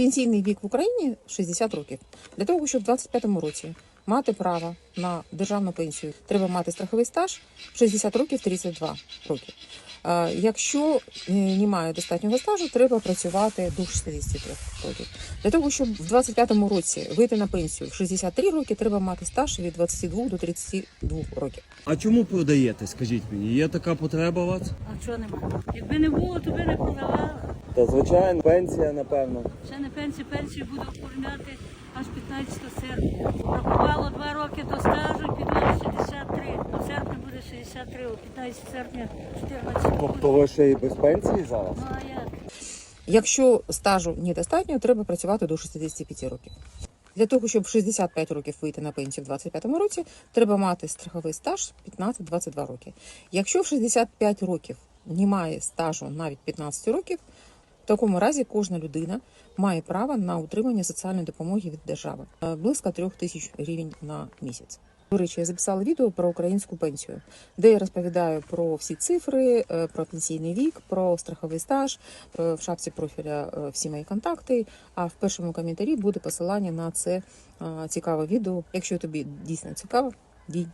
Пенсійний вік в Україні 60 років. Для того, щоб в 25-му році мати право на державну пенсію, треба мати страховий стаж 60 років 32 роки. Е, Якщо е, немає достатнього стажу, треба працювати до 63 років. Для того, щоб в 25-му році вийти на пенсію в 63 роки, треба мати стаж від 22 до 32 років. А чому продаєте? Скажіть мені, є така потреба у вас? А чого нема? Якби не було, то би не продавала. Та звичайно, пенсія, напевно. Ще не пенсію, пенсію буду оформляти аж 15 серпня. Рахувало два роки до стажу, піду 63. До серпня буде 63, о 15 серпня 14 буде. Тобто ви ще і без пенсії зараз? Ну а як? Якщо стажу недостатньо, треба працювати до 65 років. Для того, щоб в 65 років вийти на пенсію в 25-му році, треба мати страховий стаж 15-22 роки. Якщо в 65 років немає стажу навіть 15 років, такому разі кожна людина має право на утримання соціальної допомоги від держави Е, близько 3 тисяч гривень на місяць. До речі, я записала відео про українську пенсію, де я розповідаю про всі цифри, е, про пенсійний вік, про страховий стаж, Е, в шапці профіля всі мої контакти. А в першому коментарі буде посилання на це цікаве відео. Якщо тобі дійсно цікаво, дій.